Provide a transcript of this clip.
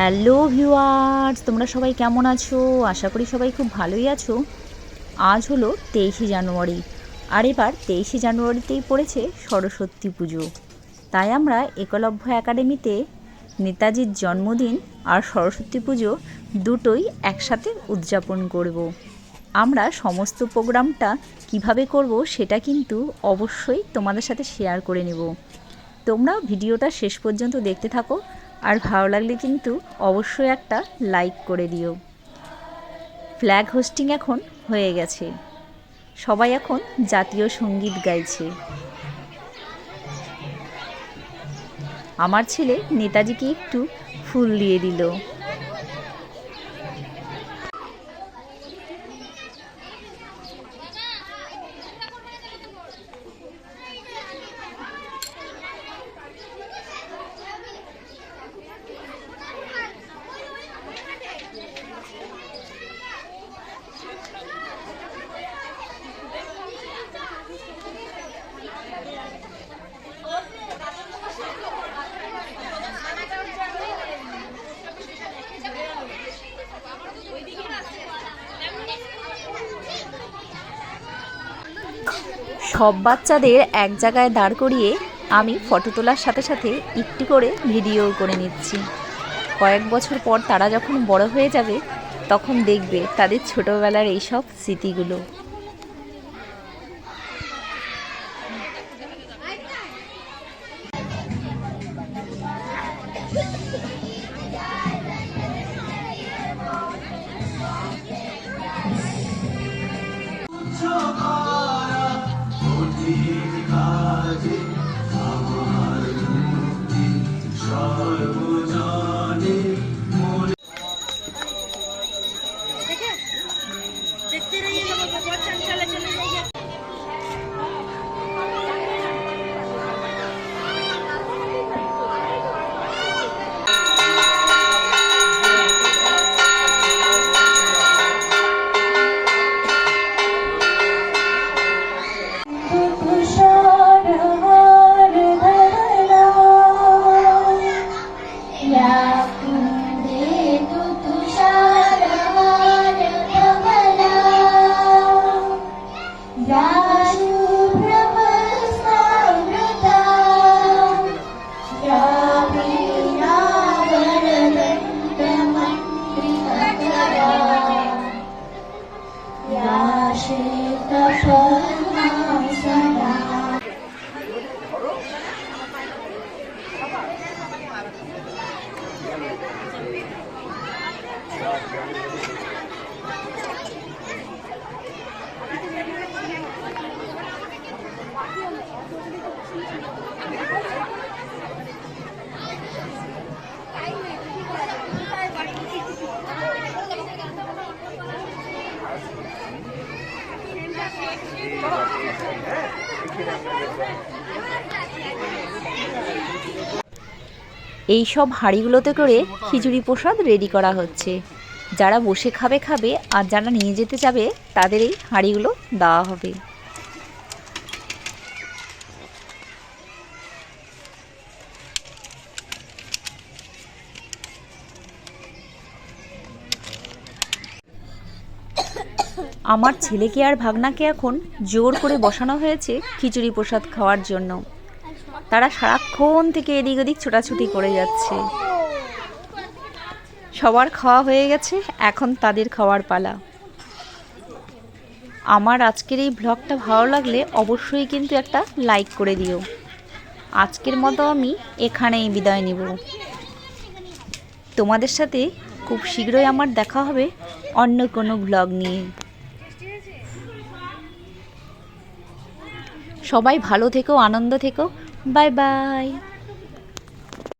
Hello viewers, তোমরা সবাই কেমন আছো? আশা করি সবাই খুব ভালোই আছো। আজ হলো তেইশে জানুয়ারি, আর এবার তেইশে জানুয়ারিতেই পড়েছে সরস্বতী পুজো। তাই আমরা একলব্য একাডেমিতে নেতাজির জন্মদিন আর সরস্বতী পুজো দুটোই একসাথে উদযাপন করব। আমরা সমস্ত প্রোগ্রামটা কীভাবে করব সেটা কিন্তু অবশ্যই তোমাদের সাথে শেয়ার করে নেব। তোমরা ভিডিওটা শেষ পর্যন্ত দেখতে থাকো আর ভালো লাগলে কিন্তু অবশ্যই একটা লাইক করে দিও। ফ্ল্যাগ হোস্টিং এখন হয়ে গেছে। সবাই এখন জাতীয় সংগীত গাইছে। আমার ছেলে নেতাজিকে একটু ফুল দিয়ে দিল। সব বাচ্চাদের এক জায়গায় দাঁড় করিয়ে আমি ফটো তোলার সাথে সাথে একটি করে ভিডিও করে নিচ্ছি। কয়েক বছর পর তারা যখন বড় হয়ে যাবে, তখন দেখবে তাদের ছোটোবেলার এইসব স্মৃতিগুলো। What's Chỉ. এই সব হাঁড়িগুলোতে করে খিচুড়ি প্রসাদ রেডি করা হচ্ছে। যারা বসে খাবে খাবে, আর যারা নিয়ে যেতে যাবে, তাদের এই হাঁড়িগুলো দেওয়া হবে। আমার ছেলেকে আর ভাগনাকে এখন জোর করে বসানো হয়েছে খিচুড়ি প্রসাদ খাওয়ার জন্য। তারা সারাক্ষণ থেকে এদিক ওদিক ছোটাছুটি করে যাচ্ছে। সবার খাওয়া হয়ে গেছে, এখন তাদের খাওয়ার পালা। আমার আজকের এই ব্লগটা ভালো লাগলে অবশ্যই কিন্তু একটা লাইক করে দিও। আজকের মতো আমি এখানেই বিদায় নিব। তোমাদের সাথে খুব শীঘ্রই আমার দেখা হবে অন্য কোনো ব্লগ নিয়ে। সবাই ভালো থেকো আনন্দ থেকো। Bye bye.